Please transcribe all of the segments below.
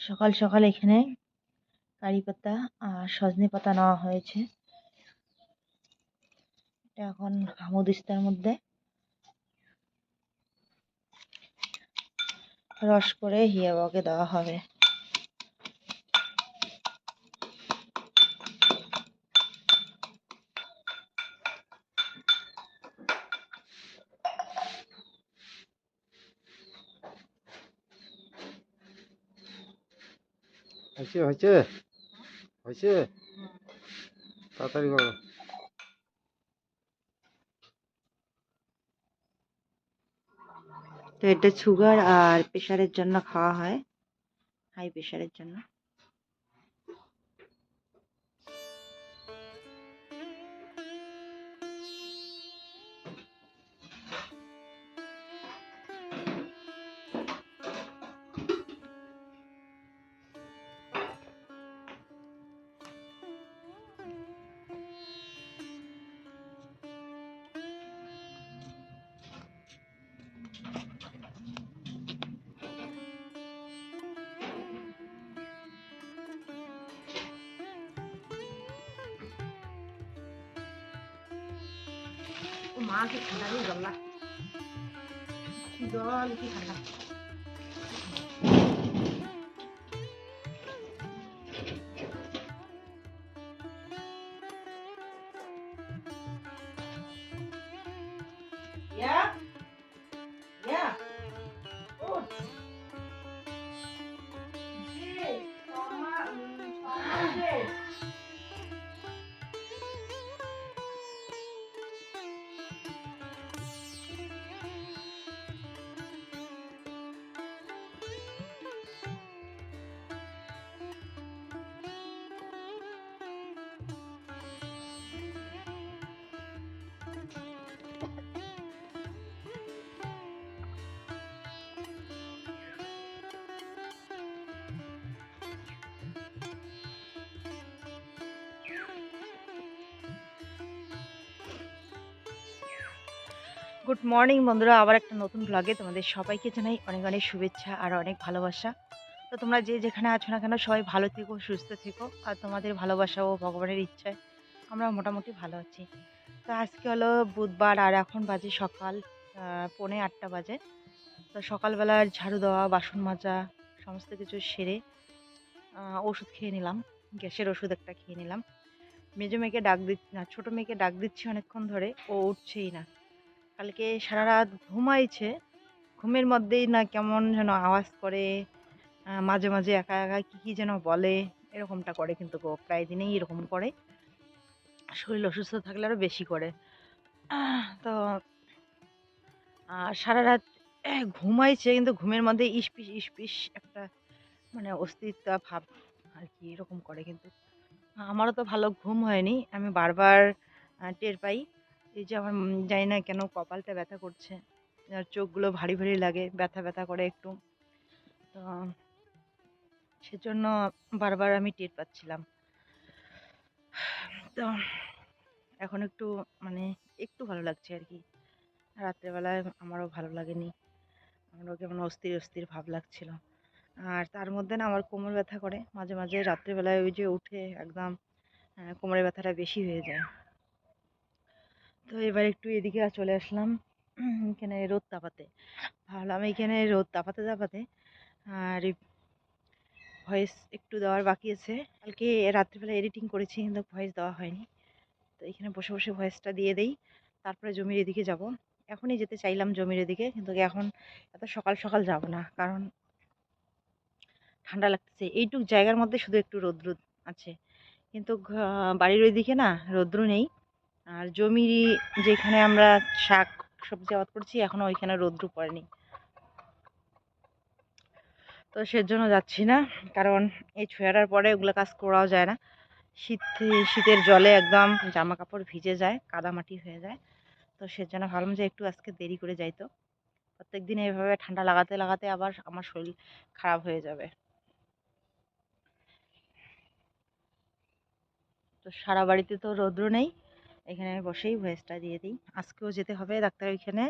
সকাল সকাল এখানে কারি পাতা আর সজনে পাতা নেওয়া হয়েছে। এটা এখন হামুদিস্তার মধ্যে রস করে হিয়া বাবাকে দেওয়া হবে। হয়েছে হয়েছে? হয়েছে? তাড়াতাড়ি করো। তো এটা সুগার আর প্রেশারের জন্য খাওয়া হয়। হাই প্রেশারের জন্য। মা কি ঠান্ডা হয়ে গেল জল কি ঠান্ডা Yeah? গুড মর্নিং বন্ধুরা। আবার একটা নতুন ব্লগে তোমাদের সবাইকে জানাই অনেক অনেক শুভেচ্ছা আর অনেক ভালোবাসা। তো তোমরা যে যেখানে আছো না কেন, সবাই ভালো থেকো, সুস্থ থেকো আর তোমাদের ভালোবাসা ও ভগবানের ইচ্ছায় আমরা মোটামুটি ভালো আছি। তো আজকে হলো বুধবার আর এখন বাজে সকাল পৌনে আটটা বাজে। তো সকালবেলার ঝাড়ু দেওয়া, বাসন মাজা, সমস্ত কিছু সেরে ওষুধ খেয়ে নিলাম। গ্যাসের ওষুধ একটা খেয়ে নিলাম। মেজো মেয়েকে ডাক দিচ্ছি না, ছোটো মেয়েকে ডাক দিচ্ছি অনেকক্ষণ ধরে, ও উঠছেই না। কালকে সারা রাত ঘুমাইছে, ঘুমের মধ্যেই না কেমন যেন আওয়াজ করে মাঝে মাঝে একা একা কী কী যেন বলে, এরকমটা করে কিন্তু প্রায় দিনেই এরকম করে। শরীর অসুস্থ থাকলে আরও বেশি করে। তো সারা রাত ঘুমাইছে কিন্তু ঘুমের মধ্যে ইস্পিস ইস্পিস একটা মানে অস্তিত্ব ভাব আর কি, এরকম করে কিন্তু। আমারও তো ভালো ঘুম হয়নি, আমি বারবার টের পাই। এই যে আমার জানি না কেন কপালটা ব্যথা করছে। আর চোখগুলো ভারী ভারী লাগে, ব্যথা ব্যথা করে একটু। তো সেজন্য বারবার আমি টের পাচ্ছিলাম। তো এখন একটু মানে একটু ভালো লাগছে আর কি। রাত্রেবেলায় আমারও ভালো লাগেনি। আমারও কেমন অস্থির অস্থির ভাব লাগছিল। আর তার মধ্যে না আমার কোমর ব্যথা করে। মাঝে মাঝে রাত্রেবেলায় ওই যে উঠে একদম কোমরের ব্যথাটা বেশি হয়ে যায়। তো এবার একটু এদিকে চলে আসলাম এখানে রোদ তাপাতে। ভাবলাম এখানে রোদ তাপাতে তাপাতে, আর ভয়েস একটু দেওয়ার বাকি আছে। কালকে রাত্রিবেলা এডিটিং করেছি, কিন্তু ভয়েস দেওয়া হয়নি। তো এখানে বসে বসে ভয়েসটা দিয়ে দেই, তারপরে জমির এদিকে যাব। এখনই যেতে চাইলাম জমির এদিকে, কিন্তু এখন এত সকাল সকাল যাব না, কারণ ঠান্ডা লাগতেছে। এইটুক জায়গার মধ্যে শুধু একটু রৌদ্র আছে। কিন্তু বাড়ির ওইদিকে না রৌদ্র নেই। আর জমি যেখানে আমরা শাক সবজি আবাদ করছি এখনও ওইখানে রৌদ্র পড়েনি। তো সেজন্য যাচ্ছি না, কারণ এই ছুয়াটার পরে ওগুলো কাজ করাও যায় না। শীত, শীতের জলে একদম জামা কাপড় ভিজে যায়, কাদামাটি হয়ে যায়। তো সেজন্য ভাবলাম যে একটু আজকে দেরি করে যাইতো প্রত্যেক দিন এভাবে ঠান্ডা লাগাতে লাগাতে আবার আমার শরীর খারাপ হয়ে যাবে। তো সারা বাড়িতে তো রৌদ্র নেই। এখানে আমি বসেই ভয়েসটা দিয়ে দিই। আজকেও যেতে হবে ডাক্তার ওইখানে।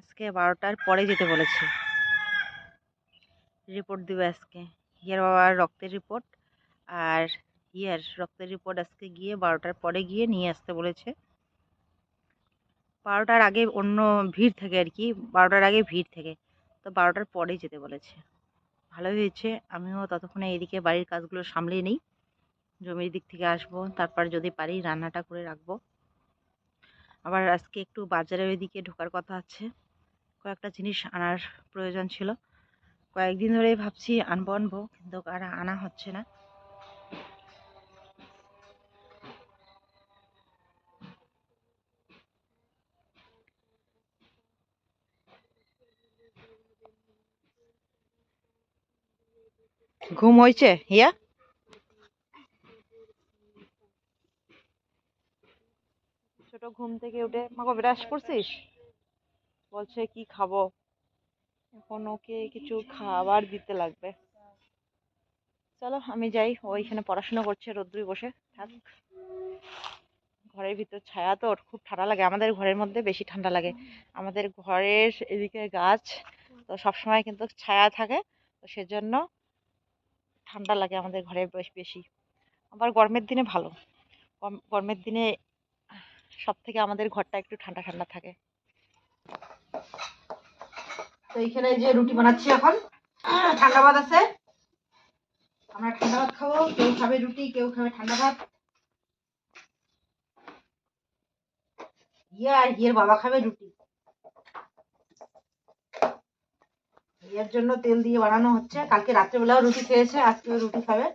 আজকে বারোটার পরে যেতে বলেছে। রিপোর্ট দিবে আজকে। হিয়ার বাবার রক্তের রিপোর্ট আর হিয়ার রক্তের রিপোর্ট আজকে গিয়ে বারোটার পরে গিয়ে নিয়ে আসতে বলেছে। বারোটার আগে অন্য ভিড় থাকে আর কি, বারোটার আগে ভিড় থাকে। তো বারোটার পরে যেতে বলেছে। ভালোই হয়েছে। আমিও ততক্ষণে এদিকে বাড়ির কাজগুলো সামলিয়ে নিই। জমির দিক থেকে আসব, তারপর যদি পারি রান্নাটা করে রাখব। আবার আজকে একটু বাজারের ওইদিকে ঢোকার কথা আছে, কয়েকটা জিনিস আনার প্রয়োজন ছিল। কয়েকদিন ধরে ভাবছি আনব আনব, কিন্তু আর আনা হচ্ছে না। ঘুম হয়েছে, হিয়া? ছোট ঘুম থেকে উঠে মাকে ব্রাশ করছিস? বলছে, কি খাব? এখন ওকে কিছু খাবার দিতে লাগবে। চলো, আমি যাই। ও এখানে পড়াশোনা করছে রোদ্দুরে বসে। থাক, ঘরের ভিতর ছায়া তো খুব ঠান্ডা লাগে। আমাদের ঘরের মধ্যে বেশি ঠান্ডা লাগে। আমাদের ঘরের এদিকে গাছ, তো সবসময় কিন্তু ছায়া থাকে, তো সেজন্য ঠান্ডা লাগে আমাদের ঘরে বেশ বেশি। আবার গরমের দিনে ভালো। গরম- গরমের দিনে সব থেকে আমাদের ঘরটা একটু ঠান্ডা ঠান্ডা থাকে। তো এইখানে যে রুটি বানাচ্ছি এখন ঠান্ডা ভাত আছে। আমরা ঠান্ডা ভাত খাব, কেউ খাবে রুটি, কেউ খাবে ঠান্ডা ভাত। ইয়ে আর ইয়ের বাবা খাবে রুটি। এর জন্য তেল দিয়ে বানানো হচ্ছে। কালকে রাত্রেবেলাও রুটি খেয়েছে, আজকেও রুটি খাবে।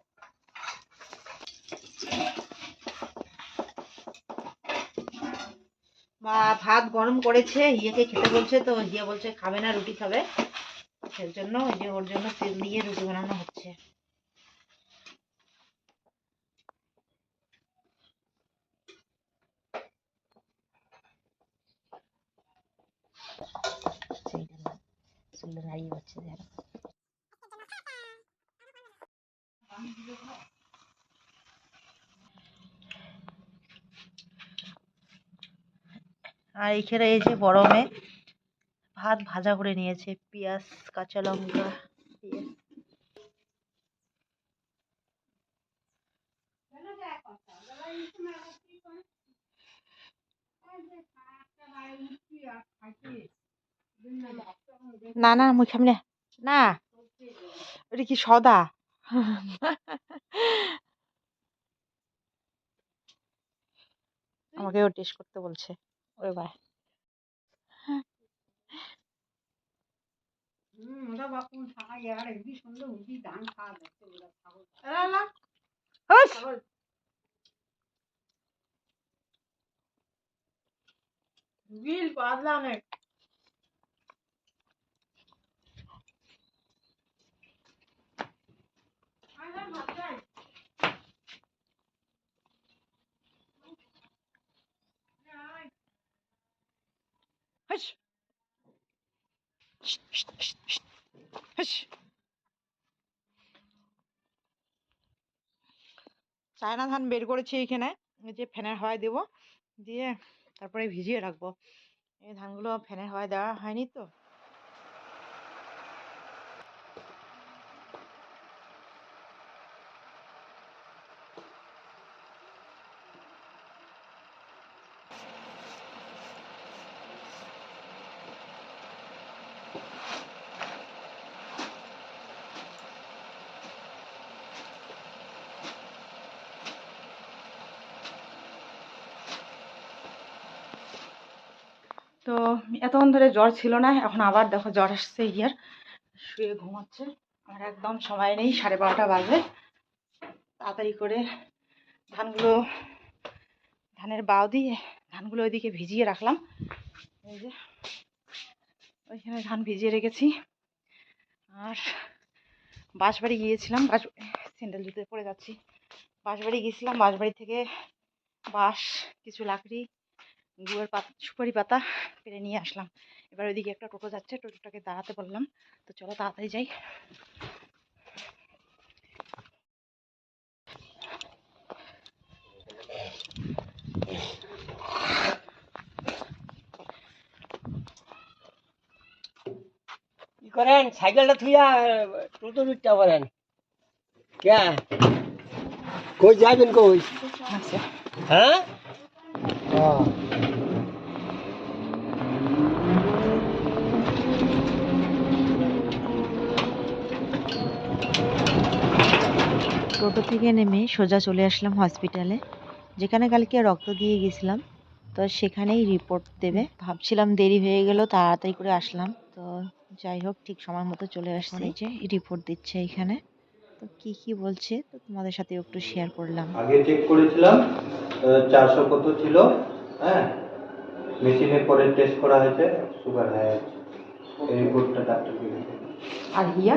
ভাত গরম করেছে ইয়েকে খেতে বলছে, তো ইয়ে বলছে, খাবে না, রুটি খাবে। সেই জন্য ওই যে ওর জন্য তেল দিয়ে রুটি বানানো হচ্ছে চুলটা নাড়িয়ে হচ্ছে দেখো আর এখানে এই যে গরমে ভাত ভাজা করে নিয়েছে, পেঁয়াজ, কাঁচা লঙ্কা না না মুই খাম না ওটা কি সদা? আমাকে আমাকেও টেস্ট করতে বলছে। ওরে হুস! বিল পাতলা অনেক চায়না ধান বের করেছি এখানে যে ফ্যানের হাওয়ায় দেবো। দিয়ে তারপরে ভিজিয়ে রাখব। এই ধানগুলো ফ্যানের হাওয়ায় দেওয়া হয়নি তো। তো এতক্ষণ ধরে জ্বর ছিল না, এখন আবার দেখো জ্বর আসছে ইয়ার শুয়ে ঘুমাচ্ছে আমার একদম সময় নেই, সাড়ে বারোটা বাজে তাড়াতাড়ি করে ধানগুলো, ধানের বাও দিয়ে ধানগুলো ওইদিকে ভিজিয়ে রাখলাম। এই যে ওইখানে ধান ভিজিয়ে রেখেছি। আর বাঁশবাড়ি গিয়েছিলাম, বাঁশ স্যান্ডেল জুতে পড়ে যাচ্ছি। বাঁশবাড়ি গিয়েছিলাম, বাঁশবাড়ি থেকে বাঁশ, কিছু লাকড়ি গুড়ের পাতা সুপারি পাতা পেরে নিয়ে আসলাম। এবার ওইদিকে একটা টোটো যাচ্ছে টোটোটাকে দাঁড়াতে বললাম। তো চলো তাড়াতাড়ি যাই। কি করেন? সাইকেলটা থুইয়া টোটো উঠতে পারেন কে? কই যাবেন কই? হ্যাঁ? টোটো থেকে নেমে সোজা চলে আসলাম হসপিটালে। যেখানে কালকে রক্ত দিয়ে গেছিলাম। তো সেখানেই রিপোর্ট দেবে। ভাবছিলাম দেরি হয়ে গেল তাড়াতাড়ি করে আসলাম। তো যাই হোক ঠিক সময় মতো চলে আসছে এই যে রিপোর্ট দিচ্ছে এখানে। তো কি কি বলছে তো তোমাদের সাথে একটু শেয়ার করলাম। আগে চেক করেছিলাম চারশো কত ছিল হ্যাঁ? মেশিনে পরে টেস্ট করা হয়েছে সুগার হাই আছে। এই রিপোর্টটা ডাক্তার দিয়েছে আর হিয়া?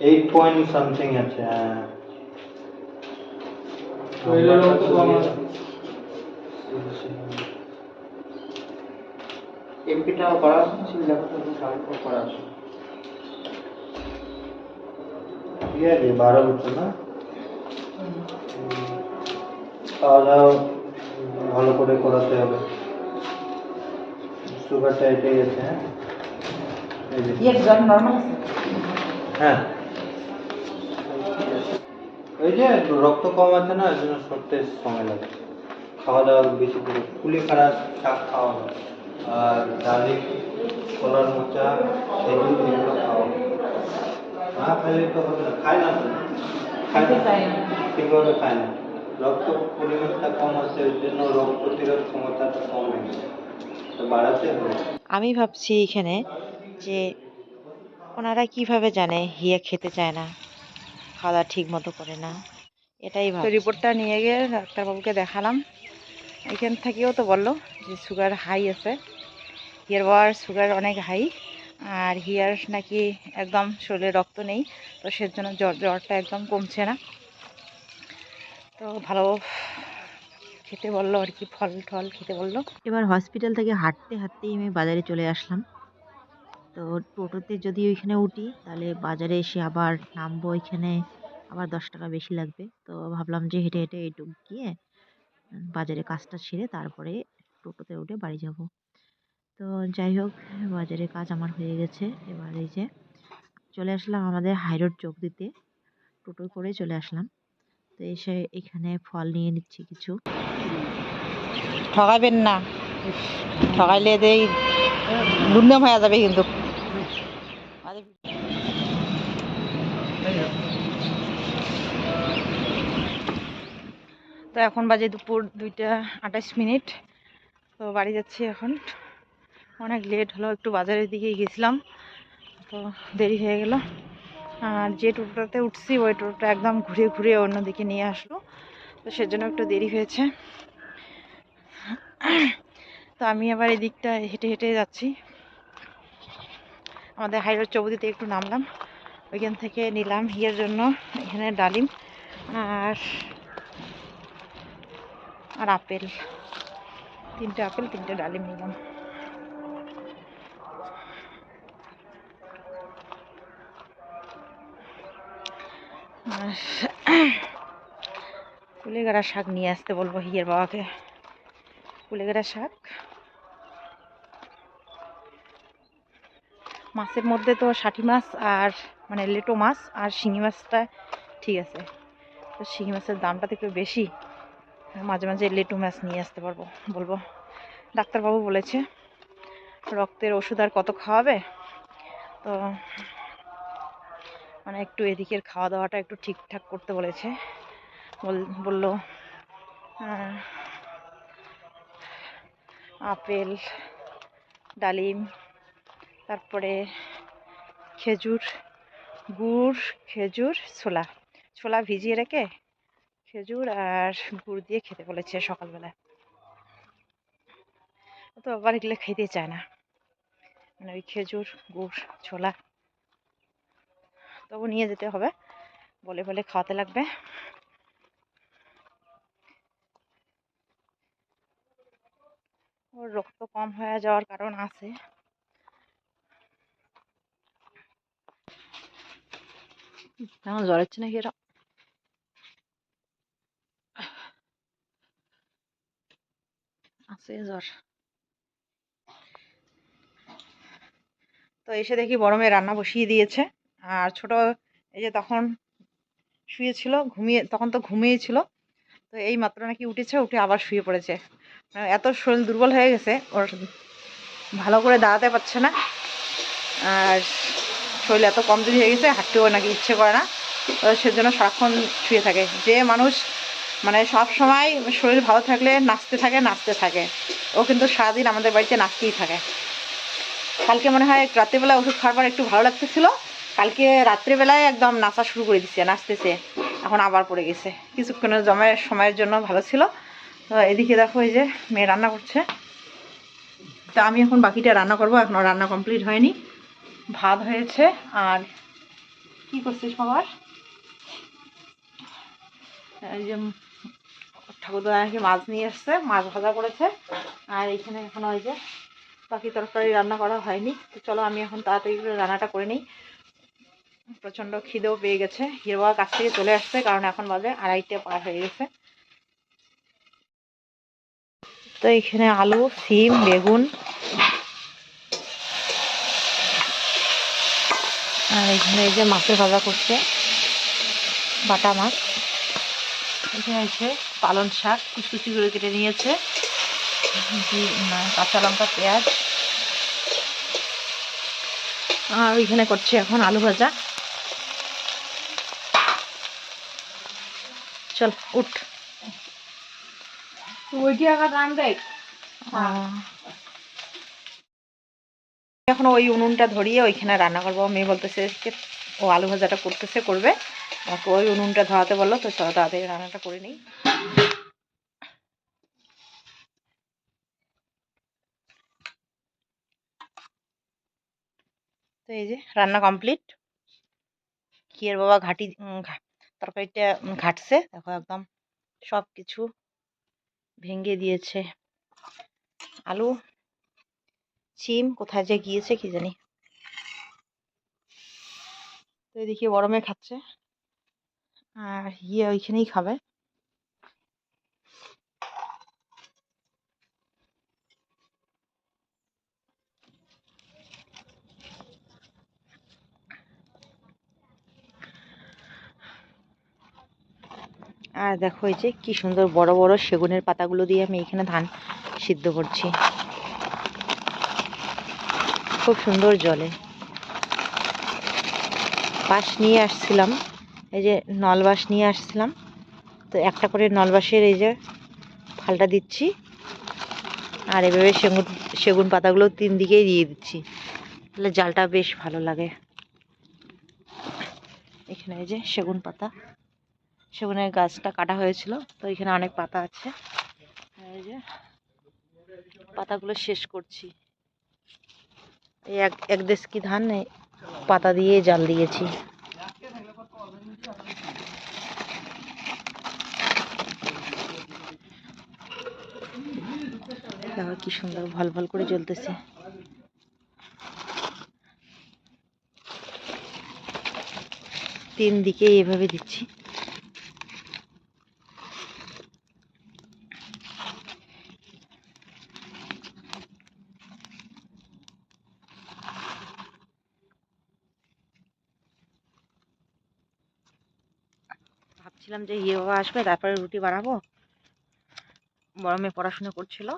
এইট পয়েন্ট সামথিং আছে হ্যাঁ। এমপিটা করা ছিল দেখো করা আছে। ঠিক আছে বারো বছর না? খাওয়া দাওয়া ভালো করে করাতে হবে। সুগারটা এটাই আছে হ্যাঁ। এই জ্বর নর্মাল আছে হ্যাঁ। ওই যে রক্ত কম আছে না ওই জন্য সরতে সময় লাগে। খাওয়া দাওয়া বেশি করে। কুলি খারাপ শাক খাওয়া আর ডালি কলার মোচা খেজুর এগুলো খাওয়া না খাইলে তো হবে না। খায় না খায় না? ঠিকভাবে খায় না। রক্ত পরিমাণটা কম আছে ওই জন্য রোগ প্রতিরোধ ক্ষমতাটা কম হয়ে তো বাড়াতে হবে। আমি ভাবছি এখানে যে ওনারা কীভাবে জানে হিয়া খেতে চায় না খাওয়া দাওয়া ঠিক মতো করে না এটাই তো রিপোর্টটা নিয়ে গিয়ে ডাক্তারবাবুকে দেখালাম। এখান থেকেও তো বলল যে সুগার হাই আছে। হিয়ার বাবার সুগার অনেক হাই আর হিয়ার নাকি একদম শরীরে রক্ত নেই তো সেজন্য জ্বর জ্বরটা একদম কমছে না। তো ভালো খেতে বলল আর কি ফল টল খেতে বলল। এবার হসপিটাল থেকে হাঁটতে হাঁটতেই আমি বাজারে চলে আসলাম। তো টোটোতে যদি ওইখানে উঠি, তাহলে বাজারে এসে আবার নামবো ওইখানে। আবার দশ টাকা বেশি লাগবে। তো ভাবলাম যে হেঁটে হেঁটে এইটুকু গিয়ে বাজারে কাজটা সেরে তারপরে টোটোতে উঠে বাড়ি যাব। তো যাই হোক, বাজারে কাজ আমার হয়ে গেছে। এবার এই যে চলে আসলাম আমাদের হাইরোড চোখ দিতে। টোটো করে চলে আসলাম। তো এসে এখানে ফল নিয়ে নিচ্ছি কিছু। ঠকাবেন না। ঠকাইলে দেই, দুর্নাম হয়ে যাবে কিন্তু। তো এখন বাজে দুপুর দুইটা আঠাশ মিনিট। তো বাড়ি যাচ্ছি এখন। অনেক লেট হলো, একটু বাজারের দিকে গেছিলাম। তো দেরি হয়ে গেল। আর যে টোটোটাতে উঠছি, ওই টোটোটা একদম ঘুরে ঘুরে অন্যদিকে নিয়ে আসলো। তো সেজন্য একটু দেরি হয়েছে। তো আমি আবার এই দিকটা হেঁটে হেঁটে যাচ্ছি। আমাদের হাইরোড চৌবুদিতে একটু নামলাম। ওইখান থেকে নিলাম হিয়ের জন্য, এখানে ডালিম। আর আর আপেল। তিনটে আপেল, তিনটে ডালিম নিলাম। কুলেগাড়া শাক নিয়ে আসতে বলব হিয়ের বাবাকে। কুলেগাড়া শাক। মাছের মধ্যে তো ষাটি মাছ আর মানে লেটো মাছ আর শিঙি মাছটা ঠিক আছে। তো শিঙি মাছের দামটা তো একটু বেশি। মাঝে মাঝে লেটু মাছ নিয়ে আসতে পারব, বলব। ডাক্তারবাবু বলেছে, রক্তের ওষুধ আর কত খাওয়াবে? তো মানে একটু এদিকের খাওয়া দাওয়াটা একটু ঠিকঠাক করতে বলেছে। বল- বলল আপেল, ডালিম, তারপরে খেজুর, গুড়, খেজুর, ছোলা। ছোলা ভিজিয়ে রেখে খেজুর আর গুড় দিয়ে খেতে বলেছে সকালবেলায় ও তো আবার এগুলো খেতে চায় না। মানে ওই খেজুর, গুড়, ছোলা তবু নিয়ে যেতে হবে। বলে বলে খাওয়াতে লাগবে। ওর রক্ত কম হয়ে যাওয়ার কারণ আছে। জ্বর হচ্ছে নাকি এরা আছে জ্বর তো এসে দেখি বড় মেয়ে রান্না বসিয়ে দিয়েছে। আর ছোট এই যে তখন শুয়েছিল, ঘুমিয়ে, তখন তো ঘুমিয়েছিল তো এই মাত্র নাকি উঠেছে, উঠে আবার শুয়ে পড়েছে। মানে এত শরীর দুর্বল হয়ে গেছে, ওর ভালো করে দাঁড়াতে পারছে না। আর শরীর এত কমজোরি হয়ে গেছে, হাঁটতেও নাকি ইচ্ছে করে না। সেজন্য সারাক্ষণ শুয়ে থাকে। যে মানুষ মানে সব সময় শরীর ভালো থাকলে নাচতে থাকে নাচতে থাকে। ও কিন্তু সারাদিন আমাদের বাড়িতে নাচতেই থাকে। কালকে মনে হয় রাত্রিবেলা ওষুধ খাওয়ার পর একটু ভালো লাগতেছিল। কালকে রাত্রেবেলায় একদম নাচা শুরু করে দিচ্ছে নাচতেছে। এখন আবার পড়ে গেছে। কিছুক্ষণের জমের সময়ের জন্য ভালো ছিল। তো এদিকে দেখো এই যে মেয়ে রান্না করছে। তা আমি এখন বাকিটা রান্না করব। এখনও রান্না কমপ্লিট হয়নি। ভাত হয়েছে। আর কি করছিস বাবার এই যে ঠাকুরদা নাকি মাছ নিয়ে এসছে, মাছ ভাজা করেছে। আর এখানে এখন ওই যে বাকি তরকারি রান্না করা হয়নি। তো চলো আমি এখন তাড়াতাড়ি করে রান্নাটা করে নিই। প্রচণ্ড খিদেও পেয়ে গেছে। হিরো বাবা কাছ থেকে চলে আসছে, কারণ এখন বাজে আড়াইটে পার হয়ে গেছে। তো এখানে আলু, সিম, বেগুন। আর এখানে এই যে মাছের ভাজা করছে, বাটা মাছ। এখানে পালং শাক কুচকুচি করে কেটে নিয়েছে। কাঁচা লঙ্কা পেঁয়াজ। আর ওইখানে করছে এখন আলু ভাজা। চল উঠ। এখন ওই উনুনটা ধরিয়ে ওইখানে রান্না করব। মেয়ে বলতেছে ও আলু ভাজাটা করতেছে, করবে। আমাকে ওই উনুনটা ধরাতে বলল, তো চলো তাড়াতাড়ি রান্নাটা করে নিই। তো এই যে রান্না কমপ্লিট। কিয়ের বাবা ঘাটি তরকারিটা ঘাটছে। দেখো একদম সব কিছু ভেঙে দিয়েছে। আলু সিম কোথায় যে গিয়েছে কি জানি। তো এদিকে বড় মেয়ে খাচ্ছে। আর ইয়ে ওইখানেই খাবে। আর দেখো এই যে কি সুন্দর বড় বড় সেগুনের পাতাগুলো দিয়ে আমি এখানে ধান সিদ্ধ করছি। খুব সুন্দর জলে। বাঁশ নিয়ে আসছিলাম। এই যে নলবাঁশ নিয়ে আসছিলাম। তো একটা করে নলবাঁশের এই যে ফালটা দিচ্ছি। আর এভাবে সেগুন সেগুন পাতাগুলো তিন দিকেই দিয়ে দিচ্ছি। তাহলে জালটা বেশ ভালো লাগে। এখানে এই যে সেগুন পাতা। সেগুনের গাছটা কাটা হয়েছিল, তো এখানে অনেক পাতা আছে। এই যে পাতাগুলো শেষ করছি। এক এক দেশ কি ধান পাতা দিয়ে জাল দিয়েছি। কি সুন্দর ভালো ভালো করে জ্বলতেছে। তিন দিকে এভাবে দিচ্ছি ভাবছিলাম যে ইয়ে বাবা আসবে, তারপরে রুটি বানাবো। বড় মেয়ে পড়াশোনা করছিল।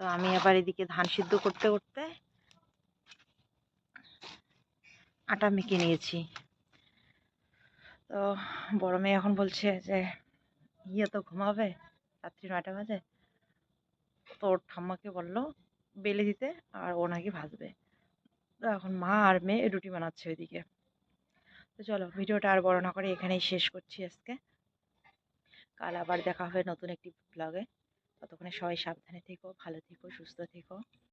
তো আমি আবার এদিকে ধান সিদ্ধ করতে করতে আটা মেখে নিয়েছি। তো বড় মেয়ে এখন বলছে যে ইয়ে তো ঘুমাবে, রাত্রি নয়টা বাজে। তো ওর ঠাম্মাকে বলল, বেলে দিতে, আর ও নাকি ভাজবে। তো এখন মা আর মেয়ে রুটি বানাচ্ছে ওইদিকে। তো চলো, ভিডিওটা আর বড় না করে এখানেই শেষ করছি আজকে। কাল আবার দেখা হবে নতুন একটি ব্লগে ততক্ষণে সবাই সাবধানে থেকো, ভালো থেকো, সুস্থ থেকো।